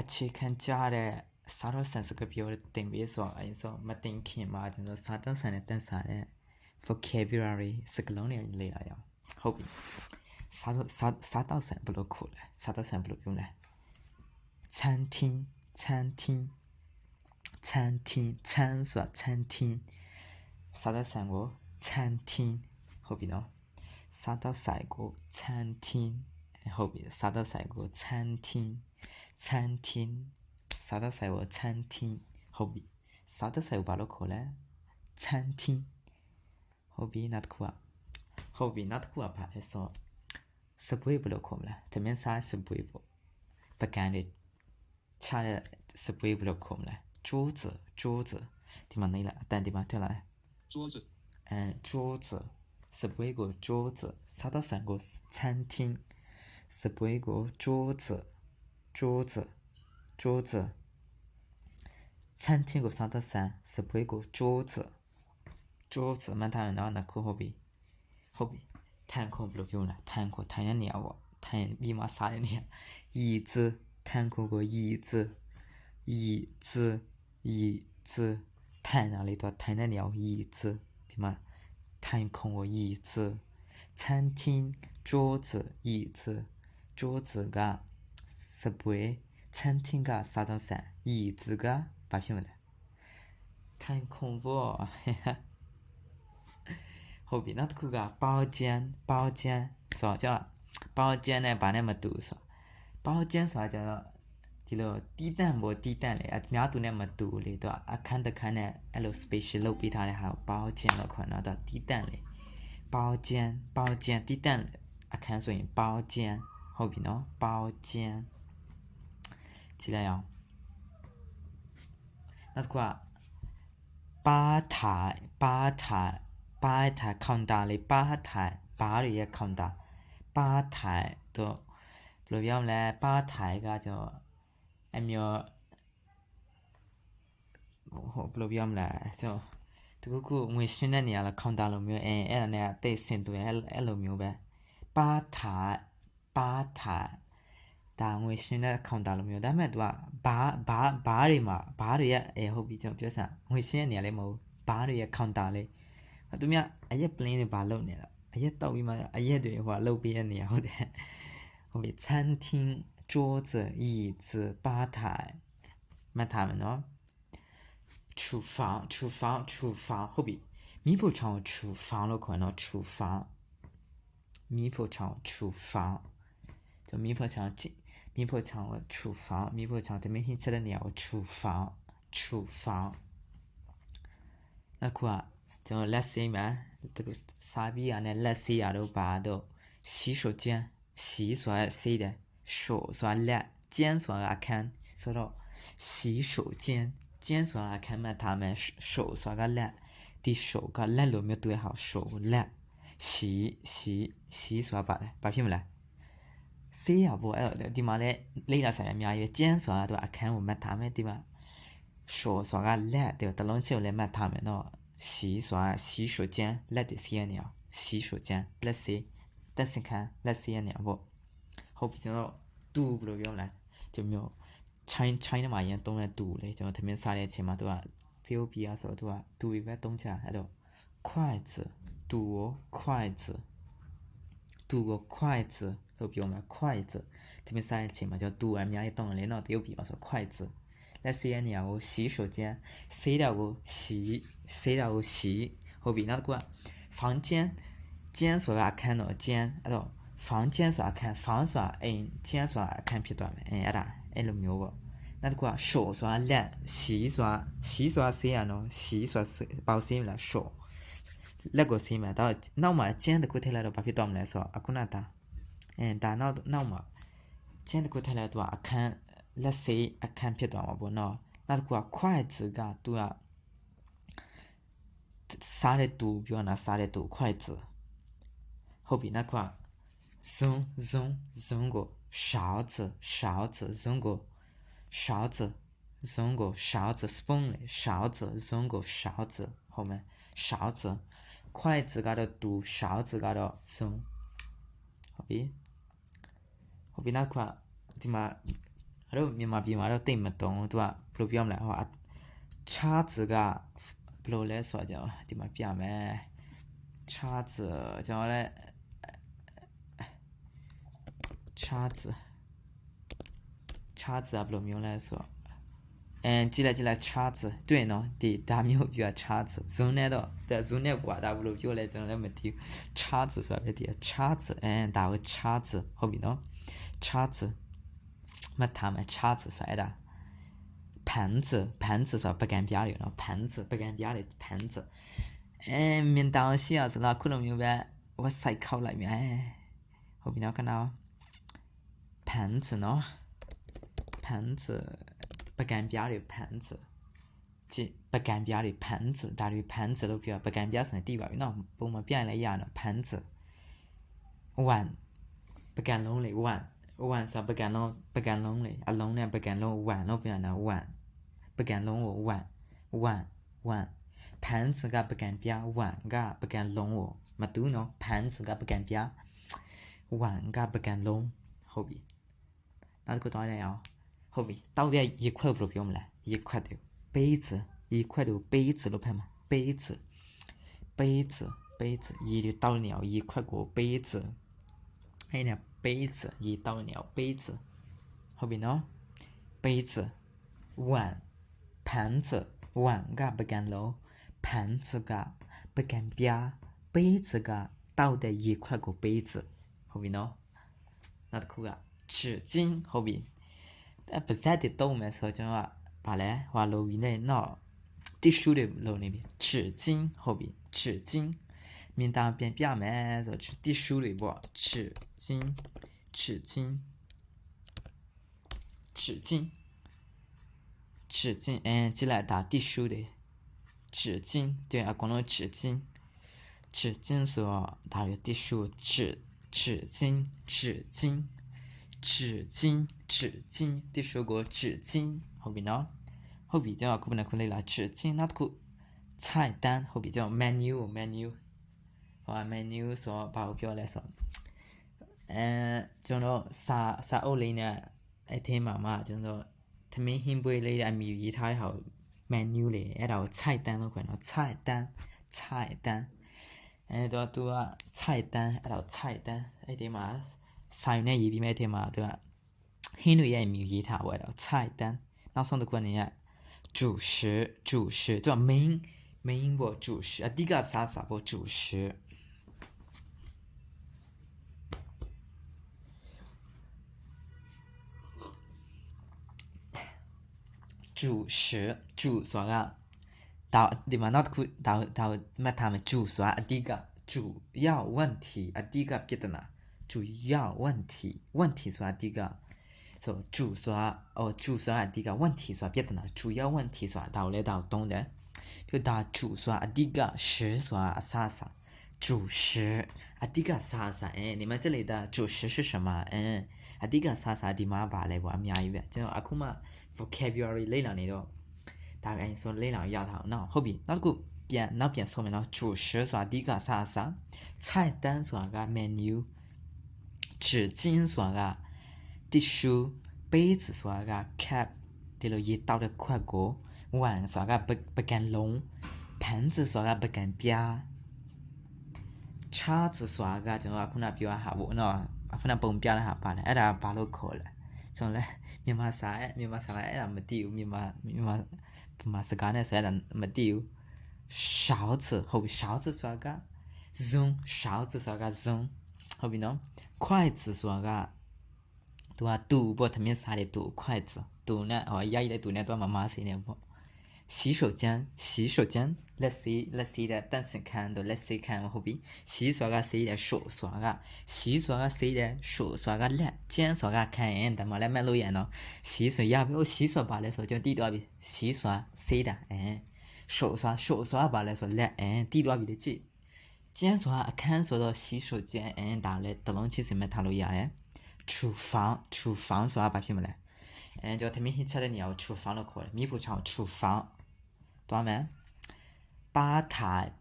အခြေခံကြတဲ့စားတော့ဆန်စကားပြောတင်ပြီးဆိုအဲဆိုမတင်ခင်မှာကျွန်တော်စားတန်းဆန်နဲ့တန်းစားတဲ့ vocabulary စကားလုံးတွေလေ့လာရအောင်ဟုတ်ပြီစားစားစားတော့ဆန်ဘယ်လိုခေါ်လဲစားတော့ဆန်ဘယ်လိုပြောလဲ餐厅餐厅餐厅餐ဆိုတာ餐厅စားတော့ဆန်ကို餐厅ဟုတ်ပြီနော်စားတော့ဆိုင်ကို餐厅ဟုတ်ပြီစားတော့ဆိုင်ကို餐厅 餐厅，啥子菜哦？餐厅，好比啥子菜哦？巴洛克呢？餐厅，好比哪个苦啊？好比哪个苦啊？怕他说，是不会不落课么对面边啥是不会不？不干的，吃的是不会不落课么？桌子，桌子，地方哪了？但地方掉了？桌子。嗯，桌子，是不会个桌子？啥都三个餐厅？是不会个桌子？桌子，桌子。餐厅个啥到三是不一个桌子，桌子嘛，他们那那可好比，好比，摊空不用了，摊空摊人年我，摊比嘛啥人年，椅子摊空个椅子，椅子，椅子。摊那里头摊那鸟椅子，对吗？摊空个椅子，餐厅桌子椅子，桌子个 是杯，餐厅个啥东西？椅子个把什么了？摊空不？嘿哈。ဟုတ်ပြီနောက်တစ်ခုကပေါကျန်းပေါကျန်းဆိုတော့ကျွန်တော်ပေါကျန်းနဲ့ဗာနဲ့မတူဆိုပေါကျန်းဆိုတာကျတော့ဒီလိုတီးတန့်ပေါ်တီးတန့်လေအများသူနဲ့မတူလေတော့အခန်းတစ်ခန်းနဲ့အဲ့လို special လုပ်ပေးထားတဲ့ဟာကိုပေါကျန်းလို့ခေါ်တော့တော့တီးတန့်လေပေါကျန်းပေါကျန်းတီးတန့်အခန်းဆိုရင်ပေါကျန်းဟုတ်ပြီနော်ပေါကျန်း ကြည့်လိုက်အောင်နောက်တစ်ခုကပါထိုင်ပါထိုင်ပါထိုင် counter လေးပါထိုင်ဘားတွေရဲ့ counter ပါထိုင်တော့ဘယ်လိုပြောမလဲပါထိုင်ကကျတော့အမျိုးဟိုဘယ်လိုပြောမလဲဆိုတခုခုငွေရှင်းတဲ့နေရာလား counter လိုမျိုးအဲအဲ့ဒါနဲ့တိတ်ဆင်တူအဲ့အဲ့လိုမျိုးပဲပါထိုင်ပါထိုင် ဒါငွေရှင်းတဲ့ counter လိုမျိုးဒါပေမဲ့ तू ကဘာဘာဘားတွေမှာဘားတွေရဲ့အဲဟုတ်ပြီကျွန်တော်ပြောစမ်းငွေရှင်းတဲ့နေရာလေးမဟုတ်ဘားတွေရဲ့ counter လေးသူများအရက် plane တွေဘာလုပ်နေတာအရက်တောက်ပြီးမှအရက်တွေဟိုလုတ်ပေးတဲ့နေရာဟုတ်တယ်ဟုတ်ပြီ餐厅桌子椅子吧台မှတ်ထားမယ်နော်厨房厨房厨房ဟုတ်ပြီမိဖို့ချောင်း厨房လို့ခေါ်နော်厨房မိဖို့ချောင်း厨房就မိဖို့ချောင်း 密破墙我厨房，密破墙对面新吃的鸟我厨房，厨房。那酷啊，就 let's see 嘛，这个傻逼啊，那 let's see 啊都把都洗手间，洗所 see 的，手所 let，间所 I can，说到洗手间，间所 I can 嘛，他们手所个 let，的手个 let 都没对好，手 let，洗洗洗所把的，把屁没来。 ဆေးရပေါ့အဲ့ဒီမှာလဲလိမ့်လာဆိုင်အများကြီးကျန်းဆိုတာတော့အခန်းကိုမှတ်ထားမယ်ဒီမှာရှောဆိုတာကလက်တယ်တလုံးချစ်ကိုလည်းမှတ်ထားမယ်နော်洗ဆိုတာ洗手间လက်တွေစီးရနေအောင်洗手间လက်စီးတက်စင်ခံလက်စီးရနေအောင်ပေါ့ဟုတ်ပြီကျွန်တော်တူဘယ်လိုပြောမလဲဒီမျိုးချိုင်းချိုင်းထဲမှာရန်တုံးတဲ့တူလေကျွန်တော်သမင်းစားတဲ့အချိန်မှာသူကသီယိုပီးယာဆိုတော့သူကတူတွေပဲတုံးချအဲ့တော့筷子တူကို筷子 တူကို筷子လို့ပြောမှာ筷子သမင်းစားတဲ့အချိန်မှာကျွန်တော်တူအများကြီးတုံးတယ်လေနော်သီယိုပီးယာဆို筷子လက်ဆေးရနေရာကို洗手间ဆေးတာကို洗ဆေးတာကို洗ဟုတ်ပြီနောက်တစ်ခုက房间间ဆိုတာအခန်းတော့间အဲ့တော့房间ဆိုတာအခန်း房ဆိုတာအိမ်间ဆိုတာအခန်းဖြစ်သွားမယ်အဲအဲ့ဒါအဲ့လိုမျိုးပေါ့နောက်တစ်ခုက手ဆိုတာလက်洗ဆိုတာ洗ဆိုတာဆေးရနော်洗ဆိုတာပေါဆေးမလား手 လက်ကိုဆေးမယ်တော့နောက်မှာကျန်းတစ်ခုထည့်လိုက်တော့ဘာဖြစ်သွားမလဲဆိုတော့အခုနတာအဲဒါနောက်နောက်မှာကျန်းတစ်ခုထည့်လိုက်တော့အခန်းလက်စေးအခန်းဖြစ်သွားမှာပေါ့နော်နောက်တစ်ခုကခွဲ့字ကသူကစားတဲ့သူပြောတာစားတဲ့သူခွဲ့字ဟုတ်ပြီနောက်တစ်ခုက zoom zoom zoom ကို勺子勺子 zoom ကို勺子 zoom ကို勺子 spoon လေ勺子 zoom ကို勺子ဟုတ်မယ်勺子 筷子ကတော့တူ勺子ကတော့ zoom ဟုတ်ပြီဟုတ်ပြီနောက်တစ်ခုကဒီမှာ အဲ့တော့မြန်မာပြည်မှာတော့တိတ်မတုံသူကဘယ်လိုပြောမလဲဟို叉子ကဘယ်လိုလဲဆိုတော့ဒီမှာပြမယ်叉子ကျွန်တော်လည်း叉子叉子ကဘယ်လိုမျိုးလဲဆိုတော့ 嗯，进来进来叉子，对喏，对，大没有比较叉子，从那到，对，从那挂大不如就来整那么丢叉子说别的叉子，嗯，打个叉子，好比喏，叉子，么他们叉子说的，盘子盘子说不干边的了，盘子不干边的盘子，哎，明当时要是那可能明白，我塞口里面，哎，好比喏看到，盘子喏，盘子。 ပကံပြားတွေဖန်စကျပကံပြားတွေဖန်စဒါတွေဖန်စလို့ပြောပကံပြားဆိုရင်တိပါပြီနော်ပုံမှန်ပြရင်လည်းရနော်ဖန်စ1ပကံလုံးလေ1 1ဆိုပကံလုံးပကံလုံးလေအလုံးနဲ့ပကံလုံး1လို့ပြန်တာ1ပကံလုံးကို1 1 1ဖန်စကပကံပြား1ကပကံလုံးကိုမတူးနော်ဖန်စကပကံပြား1ကပကံလုံးဟုတ်ပြီနောက်တစ်ခုတော့ရအောင် 后面倒的一块五了，给我们来一块的杯子，一块的杯子老板吗？杯子，杯子，杯子，一倒了，一块过杯子，还有呢杯子，一倒了杯子，后面呢？杯子、碗、盘子、碗个不敢漏，盘子个不敢掉，杯子个倒的一块过杯子，后面呢？那的苦个纸巾后面。ပြီအဲပါဇက်တွေတုံးမယ်ဆိုတော့ကျွန်တော်ကဗာလဲဟွာလိုပြီးနေတော့တီရှူးတွေလိုနေပြီ纸巾ဟုတ်ပြီ纸巾မြင်တာပြန်ပြမယ်ဆိုတော့တီရှူးတွေပေါ့纸巾纸巾纸巾纸巾အဲကြည့်လိုက်တာတီရှူးတွေ纸巾对အကုန်လုံး纸巾纸巾ဆိုတော့ဒါတွေတီရှူး纸纸巾纸巾 纸巾纸巾ဒီဆိုကို纸巾ဟုတ်ပြီနော်ဟုတ်ပြီကျွန်တော်ခုနကခုလေးလာ纸巾နောက်တစ်ခု菜单ဟုတ်ပြီကျွန်တော် menu menu ဟို menu ဆိုတော့ဘာကိုပြောလဲဆိုအဲကျွန်တော်စာစာအုပ်လေးနဲ့အဲ့ထဲမှာမှကျွန်တော်သမင်းဟင်းပွဲလေးအမီရေးထားတဲ့ဟာ menu လေးအဲ့ဒါကို菜单လို့ခေါ်တော့菜单菜单အဲ့တော့သူက菜单အဲ့ဒါ菜单အဲ့ဒီမှာ ဆိုင်နဲ့ရေးပြီးမဲ့အထင်မှာသူကဟင်းတွေရဲ့အမည်ရေးထားပေါ့အဲ့တော့菜单နောက်ဆုံးတစ်ခုကနေက主食主食သူက main main ပေါ့主食အဓိကစားစာပေါ့主食主食主ဆိုတာကဒါဒီမှာနောက်တစ်ခုဒါဒါမှတ်ထားမယ်主ဆိုတာအဓိက主要问题အဓိကပြဿနာ 主要问题问题ဆိုတာအဓိကဆို主ဆိုတာ哦主ဆိုတာအဓိက问题ဆိုတာပြဿနာ主要问题ဆိုတာဒါကိုလည်းဒါကိုသုံးတယ်ပြီးဒါ主ဆိုတာအဓိက食ဆိုတာအစားအစာ主食အဓိကစားစားအဲ你们这里的主食是什么အဲအဓိကစားစားဒီမှာပါလဲပေါ့အများကြီးပဲကျွန်တော်အခုမှ vocabulary လေ့လာနေတော့ဒါကိုဆိုလေ့လာရတာနော်ဟုတ်ပြီနောက်တစ်ခုပြန်နောက်ပြန်ဆုံးမယ်နော်主食ဆိုတာအဓိကစားစား菜单ဆိုတာက menu 纸巾ဆိုတာက tissue 杯子ဆိုတာက cap ဒီလိုရေတောက်တဲ့ခွက်ကို碗ဆိုတာကပကံလုံး盘子ဆိုတာကပကံပြား叉子ဆိုတာကကျွန်တော်ကခုနပြောတာဟာပေါ့နော်ခုနပုံပြတဲ့ဟာပါလဲအဲ့ဒါဘာလို့ခေါ်လဲကျွန်တော်လဲမြန်မာစာအဲ့မြန်မာစာအဲ့ဒါမသိဘူးမြန်မာမြန်မာမြန်မာစကားနဲ့ဆိုအဲ့ဒါမသိဘူး勺子ဟုတ်ပြီ勺子ဆိုတာက zoom 勺子ဆိုတာက zoom ဟုတ်ပြီနော် 筷子ဆိုတာကသူကတူပေါ့သမင်းစားတဲ့တူ筷子တူနဲ့ဟောရိုက်တဲ့တူနဲ့တော့မမဆေးနေပေါ့洗手间洗手间လက်စီလက်စီတဲ့တန့်စင်ခန်းတို့လက်စီခန်းဟုတ်ပြီ洗ဆိုတာကဆေးတဲ့手ဆိုတာက洗ဆိုတာကဆေးတဲ့手ဆိုတာကလက်ကျန်းဆိုတာကခံရင်ဒါမှလည်းမဲ့လို့ရနော်洗ဆိုရပြီဟို洗ဆိုပါလဲဆိုကျွန်တော်တီးသွားပြီ洗ဆိုတာဆေးတာအဲ手ဆိုတာ手ဆိုတာပါလဲဆိုလက်အဲတီးသွားပြီလေကြည့် 今天早上还看守到洗手间，嗯，打那德隆去，怎么躺了一样。哎，厨房，厨房，说啊，把点么嘞。嗯，叫他们先吃的，你要厨房了，可以弥补我。厨房，懂少没？吧台，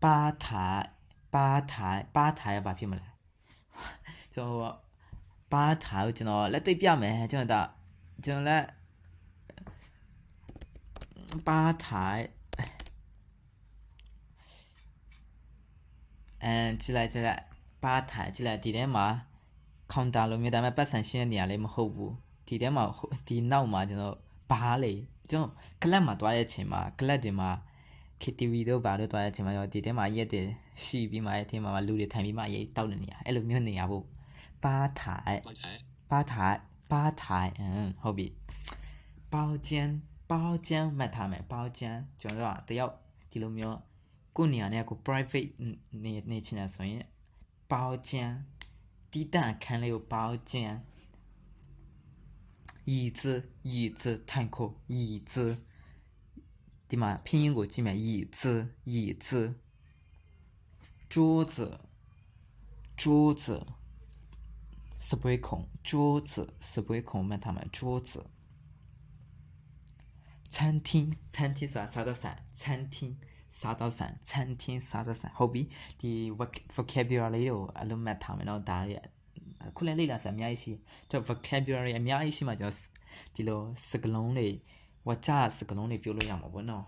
吧台，吧台，吧台，要把点么嘞。叫我吧台，我今朝来对比下，没？今朝到，今来吧台。 အမ်ကြည့်လိုက်ကြည့်လိုက်ပါထိုင်ကြည့်လိုက်ဒီထဲမှာ counter လိုမျိုးဒါပေမဲ့ပတ်စံရှင်းတဲ့နေရာလေးမဟုတ်ဘူးဒီထဲမှာဒီနောက်မှာကျွန်တော်ဘားလေကျွန်တော်ကလပ်မှာတွားတဲ့အချိန်မှာကလပ်တွေမှာ KTV တို့ဘာတို့တွားတဲ့အချိန်မှာကျွန်တော်ဒီထဲမှာရက်တွေရှိပြီးမှအဲဒီထဲမှာလူတွေထိုင်ပြီးမှရေးတောက်တဲ့နေရာအဲ့လိုမျိုးနေရာပေါ့ပါထိုင်ပါထိုင်ပါထိုင်ဟုတ်ပြီ包间包间မှတ်ထားမယ်包间ကျွန်တော်တို့ကတယောက်ဒီလိုမျိုး 过年那个 private，那那起来ချင်တာဆိုရင်椅子椅子坦克椅子。的嘛拼音个ပြင်းကို子子。桌子是不会空桌子是不会空他们桌子。餐厅餐厅是吧？啥都算。餐厅。 စားတော့ဆန်ချန်တင်းစားတော့ဆန်ဟုတ်ပြီဒီ vocabulary တွေကိုအလုံးမှတ်ထားမယ်နော်ဒါရဲ့ခုလည်းလေ့လာစရာအများကြီးရှိကျွန်တော် vocabulary အများကြီးရှိမှကျွန်တော်ဒီလိုစကလုံးတွေဝါချစကလုံးတွေပြောလို့ရမှာပေါ့နော်